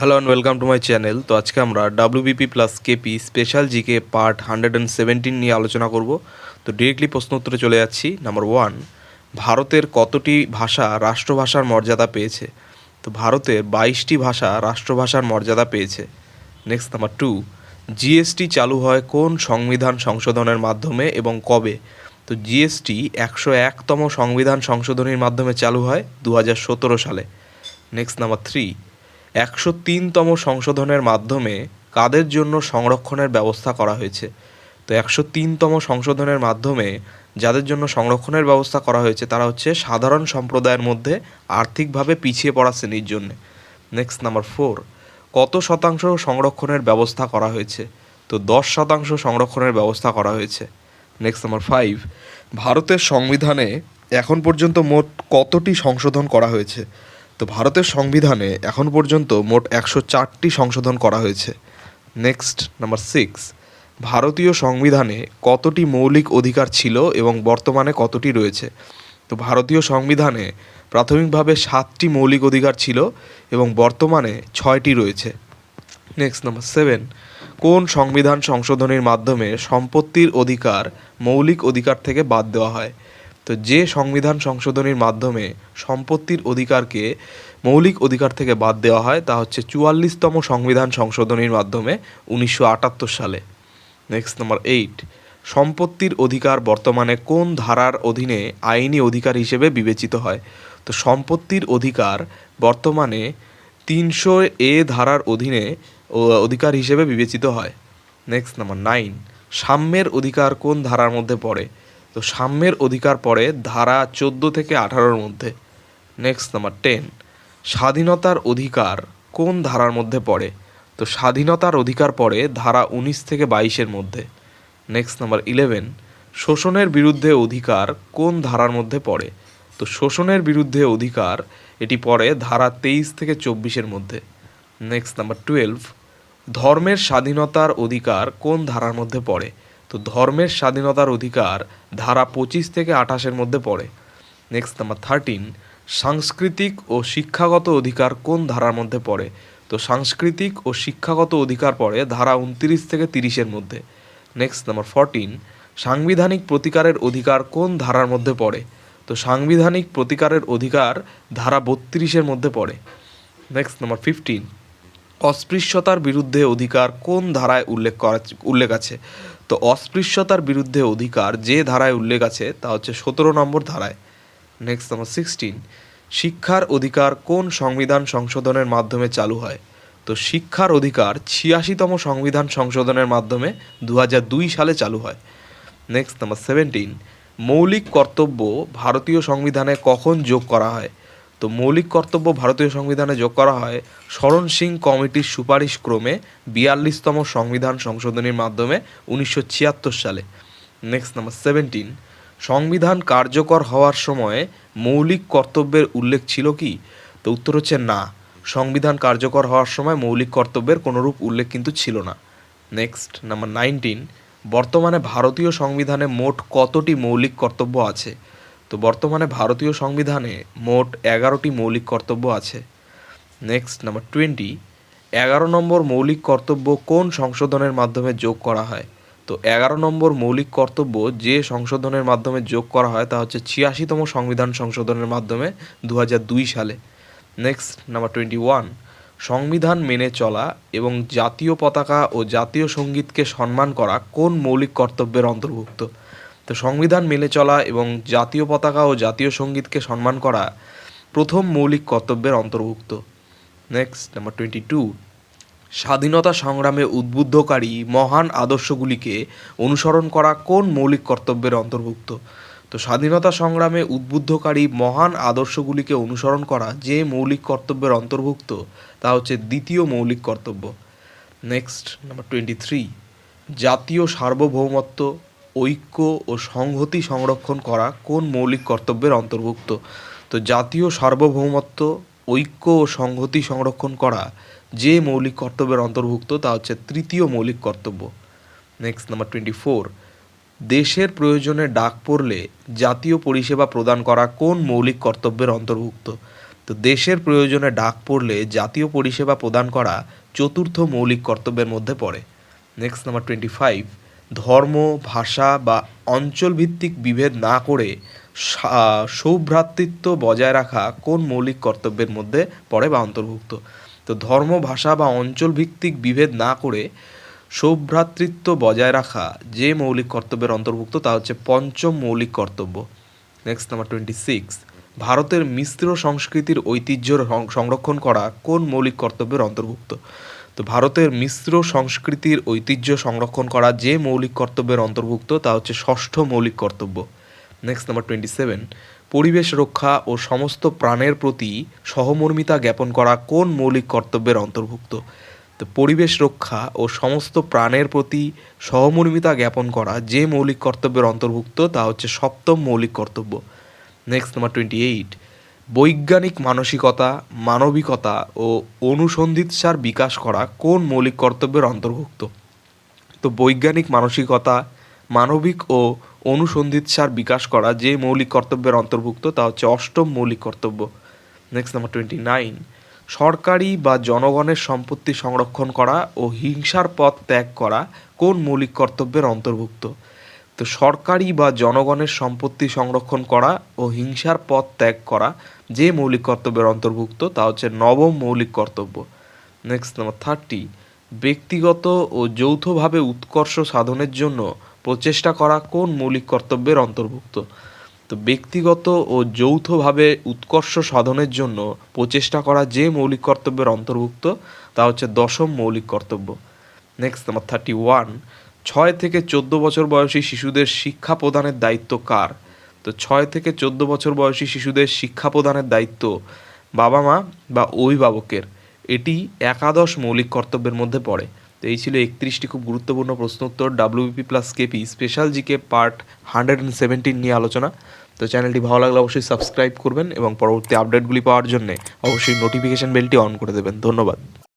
Hello and welcome to my channel তো আজকে আমরা WBP plus KP special GK part hundred and seventeen নিয়ে আলোচনা করব। তো ডিরেক্টলি প্রশ্ন উত্তরে চলে যাচ্ছি। নাম্বার ওয়ান ভারতের কতটি ভাষা রাষ্ট্রভাষার মর্যাদা পেয়েছে? তো ভারতের বাইশটি ভাষা রাষ্ট্রভাষার মর্যাদা পেয়েছে। নেক্সট নাম্বার টু জিএসটি চালু হয় কোন সংবিধান সংশোধনের মাধ্যমে এবং কবে? তো জিএসটি একশো একতম সংবিধান সংশোধনীর মাধ্যমে চালু হয় দু হাজার সতেরো সালে। নেক্সট নাম্বার থ্রি একশো তিনতম সংশোধনের মাধ্যমে কাদের জন্য সংরক্ষণের ব্যবস্থা করা হয়েছে? তো একশো তিনতম সংশোধনের মাধ্যমে যাদের জন্য সংরক্ষণের ব্যবস্থা করা হয়েছে, তারা হচ্ছে সাধারণ সম্প্রদায়ের মধ্যে আর্থিকভাবে পিছিয়ে পড়া শ্রেণির জন্য। নেক্সট নাম্বার ফোর কত শতাংশ সংরক্ষণের ব্যবস্থা করা হয়েছে? তো দশ শতাংশ সংরক্ষণের ব্যবস্থা করা হয়েছে। নেক্সট নাম্বার ফাইভ ভারতের সংবিধানে এখন পর্যন্ত মোট কতটি সংশোধন করা হয়েছে? তো ভারতের সংবিধানে এখন পর্যন্ত মোট একশো চারটি সংশোধন করা হয়েছে। নেক্সট নাম্বার সিক্স ভারতীয় সংবিধানে কতটি মৌলিক অধিকার ছিল এবং বর্তমানে কতটি রয়েছে? তো ভারতীয় সংবিধানে প্রাথমিকভাবে সাতটি মৌলিক অধিকার ছিল এবং বর্তমানে ছয়টি রয়েছে। নেক্সট নাম্বার সেভেন কোন সংবিধান সংশোধনের মাধ্যমে সম্পত্তির অধিকার মৌলিক অধিকার থেকে বাদ দেওয়া হয়? তো যে সংবিধান সংশোধনীর মাধ্যমে সম্পত্তির অধিকারকে মৌলিক অধিকার থেকে বাদ দেওয়া হয়, তা হচ্ছে চুয়াল্লিশতম সংবিধান সংশোধনীর মাধ্যমে উনিশশো আটাত্তর সালে। নেক্সট নাম্বার এইট সম্পত্তির অধিকার বর্তমানে কোন ধারার অধীনে আইনি অধিকার হিসেবে বিবেচিত হয়? তো সম্পত্তির অধিকার বর্তমানে তিনশো এ ধারার অধীনে অধিকার হিসেবে বিবেচিত হয়। নেক্সট নাম্বার নাইন সাম্যের অধিকার কোন ধারার মধ্যে পড়ে? তো সাম্যের অধিকার পড়ে ধারা চোদ্দ থেকে আঠারোর মধ্যে। নেক্সট নাম্বার টেন স্বাধীনতার অধিকার কোন ধারার মধ্যে পড়ে? তো স্বাধীনতার অধিকার পড়ে ধারা উনিশ থেকে বাইশের মধ্যে। নেক্সট নাম্বার ইলেভেন শোষণের বিরুদ্ধে অধিকার কোন ধারার মধ্যে পড়ে? তো শোষণের বিরুদ্ধে অধিকার এটি পড়ে ধারা তেইশ থেকে চব্বিশের মধ্যে। নেক্সট নাম্বার টুয়েলভ ধর্মের স্বাধীনতার অধিকার কোন ধারার মধ্যে পড়ে? তো ধর্মের স্বাধীনতার অধিকার ধারা পঁচিশ থেকে আঠাশের মধ্যে পড়ে। নেক্সট নাম্বার থার্টিন সাংস্কৃতিক ও শিক্ষাগত অধিকার কোন ধারার মধ্যে পড়ে? তো সাংস্কৃতিক ও শিক্ষাগত অধিকার পড়ে ধারা উনত্রিশ থেকে তিরিশের মধ্যে। নেক্সট নাম্বার ফোরটিন সাংবিধানিক প্রতিকারের অধিকার কোন ধারার মধ্যে পড়ে? তো সাংবিধানিক প্রতিকারের অধিকার ধারা বত্রিশের মধ্যে পড়ে। নেক্সট নাম্বার ফিফটিন অস্পৃশ্যতার বিরুদ্ধে অধিকার কোন ধারায় উল্লেখ করা উল্লেখ আছে? তো অস্পৃশ্যতার বিরুদ্ধে অধিকার যে ধারায় উল্লেখ আছে, তা হচ্ছে সতেরো নম্বর ধারায়। নেক্সট নাম্বার সিক্সটিন শিক্ষার অধিকার কোন সংবিধান সংশোধনের মাধ্যমে চালু হয়? তো শিক্ষার অধিকার ছিয়াশিতম সংবিধান সংশোধনের মাধ্যমে দু দুই সালে চালু হয়। নেক্সট নাম্বার সেভেন্টিন মৌলিক কর্তব্য ভারতীয় সংবিধানে কখন যোগ করা হয়? তো মৌলিক কর্তব্য ভারতীয় সংবিধানে যোগ করা হয় শরণ সিং কমিটির সুপারিশ ক্রমে বিয়াল্লিশতম সংবিধান সংশোধনীর মাধ্যমে উনিশশো ছিয়াত্তর সালে। নেক্সট নাম্বার সেভেন্টিন সংবিধান কার্যকর হওয়ার সময়ে মৌলিক কর্তব্যের উল্লেখ ছিল কি? তো উত্তর হচ্ছে না। সংবিধান কার্যকর হওয়ার সময় মৌলিক কর্তব্যের কোনোরূপ উল্লেখ কিন্তু ছিল না। নেক্সট নাম্বার নাইনটিন বর্তমানে ভারতীয় সংবিধানে মোট কতটি মৌলিক কর্তব্য আছে? তো বর্তমানে ভারতীয় সংবিধানে মোট এগারোটি মৌলিক কর্তব্য আছে। নেক্সট নাম্বার টোয়েন্টি এগারো নম্বর মৌলিক কর্তব্য কোন সংশোধনের মাধ্যমে যোগ করা হয়? তো এগারো নম্বর মৌলিক কর্তব্য যে সংশোধনের মাধ্যমে যোগ করা হয় তা হচ্ছে ছিয়াশিতম সংবিধান সংশোধনের মাধ্যমে দু দুই সালে। নেক্সট নাম্বার টোয়েন্টি ওয়ান সংবিধান মেনে চলা এবং জাতীয় পতাকা ও জাতীয় সঙ্গীতকে সম্মান করা কোন মৌলিক কর্তব্যের অন্তর্ভুক্ত? তো সংবিধান মেনে চলা এবং জাতীয় পতাকা ও জাতীয় সঙ্গীতকে সম্মান করা প্রথম মৌলিক কর্তব্যের অন্তর্ভুক্ত। নেক্সট নাম্বার টোয়েন্টি টু স্বাধীনতা সংগ্রামে উদ্বুদ্ধকারী মহান আদর্শগুলিকে অনুসরণ করা কোন মৌলিক কর্তব্যের অন্তর্ভুক্ত? তো স্বাধীনতা সংগ্রামে উদ্বুদ্ধকারী মহান আদর্শগুলিকে অনুসরণ করা যে মৌলিক কর্তব্যের অন্তর্ভুক্ত, তা হচ্ছে দ্বিতীয় মৌলিক কর্তব্য। নেক্সট নাম্বার টোয়েন্টি থ্রি জাতীয় সার্বভৌমত্ব ঐক্য ও সংহতি সংরক্ষণ করা কোন মৌলিক কর্তব্যের অন্তর্ভুক্ত? তো জাতীয় সার্বভৌমত্ব, ঐক্য ও সংহতি সংরক্ষণ করা যে মৌলিক কর্তব্যের অন্তর্ভুক্ত, তা হচ্ছে তৃতীয় মৌলিক কর্তব্য। নেক্সট নাম্বার টোয়েন্টি ফোর দেশের প্রয়োজনে ডাক পড়লে জাতীয় পরিষেবা প্রদান করা কোন মৌলিক কর্তব্যের অন্তর্ভুক্ত? তো দেশের প্রয়োজনে ডাক পড়লে জাতীয় পরিষেবা প্রদান করা চতুর্থ মৌলিক কর্তব্যের মধ্যে পড়ে। নেক্সট নাম্বার টোয়েন্টি ফাইভ ধর্ম, ভাষা বা অঞ্চলভিত্তিক বিভেদ না করে সৌভ্রাতৃত্ব বজায় রাখা কোন মৌলিক কর্তব্যের মধ্যে পড়ে বা অন্তর্ভুক্ত? তো ধর্ম, ভাষা বা অঞ্চলভিত্তিক বিভেদ না করে সৌভ্রাতৃত্ব বজায় রাখা যে মৌলিক কর্তব্যের অন্তর্ভুক্ত তা হচ্ছে পঞ্চম মৌলিক কর্তব্য। নেক্সট নাম্বার টোয়েন্টি সিক্স ভারতের মিশ্র সংস্কৃতির ঐতিহ্য সংরক্ষণ করা কোন মৌলিক কর্তব্যের অন্তর্ভুক্ত? তো ভারতের মিশ্র সংস্কৃতির ঐতিহ্য সংরক্ষণ করা যে মৌলিক কর্তব্যের অন্তর্ভুক্ত, তা হচ্ছে ষষ্ঠ মৌলিক কর্তব্য। নেক্সট নাম্বার টোয়েন্টি সেভেন পরিবেশ রক্ষা ও সমস্ত প্রাণের প্রতি সহমর্মিতা জ্ঞাপন করা কোন মৌলিক কর্তব্যের অন্তর্ভুক্ত? তো পরিবেশ রক্ষা ও সমস্ত প্রাণের প্রতি সহমর্মিতা জ্ঞাপন করা যে মৌলিক কর্তব্যের অন্তর্ভুক্ত, তা হচ্ছে সপ্তম মৌলিক কর্তব্য। নেক্সট নাম্বার টোয়েন্টি এইট বৈজ্ঞানিক মানসিকতা, মানবিকতা ও অনুসন্ধিৎসার বিকাশ করা কোন মৌলিক কর্তব্যের অন্তর্ভুক্ত? তো বৈজ্ঞানিক মানসিকতা, মানবিক ও অনুসন্ধিৎসার বিকাশ করা যে মৌলিক কর্তব্যের অন্তর্ভুক্ত তা হচ্ছে অষ্টম মৌলিক কর্তব্য। নেক্সট নাম্বার টোয়েন্টি নাইন সরকারি বা জনগণের সম্পত্তি সংরক্ষণ করা ও হিংসার পথ ত্যাগ করা কোন মৌলিক কর্তব্যের অন্তর্ভুক্ত? তো সরকারি বা জনগণের সম্পত্তি সংরক্ষণ করা ও হিংসার পথ ত্যাগ করা যে মৌলিক কর্তব্যের অন্তর্ভুক্ত, তা হচ্ছে নবম মৌলিক কর্তব্য। নেক্সট নাম্বার থার্টি ব্যক্তিগত ও যৌথভাবে উৎকর্ষ সাধনের জন্য প্রচেষ্টা করা কোন মৌলিক কর্তব্যের অন্তর্ভুক্ত? তো ব্যক্তিগত ও যৌথভাবে উৎকর্ষ সাধনের জন্য প্রচেষ্টা করা যে মৌলিক কর্তব্যের অন্তর্ভুক্ত, তা হচ্ছে দশম মৌলিক কর্তব্য। নেক্সট নাম্বার থার্টি ওয়ান ছয় থেকে চোদ্দ বছর বয়সী শিশুদের শিক্ষা প্রদানের দায়িত্ব কার? তো ছয় থেকে চোদ্দ বছর বয়সী শিশুদের শিক্ষা প্রদানের দায়িত্ব বাবা মা বা অভিভাবকের। এটি একাদশ মৌলিক কর্তব্যের মধ্যে পড়ে। তো এই ছিল একত্রিশটি খুব গুরুত্বপূর্ণ প্রশ্ন উত্তর। WBP plus KP special GK part hundred and seventeen নিয়ে আলোচনা। তো চ্যানেলটি ভালো লাগলে অবশ্যই সাবস্ক্রাইব করবেন এবং পরবর্তী আপডেটগুলি পাওয়ার জন্য অবশ্যই নোটিফিকেশন বেলটি অন করে দেবেন। ধন্যবাদ।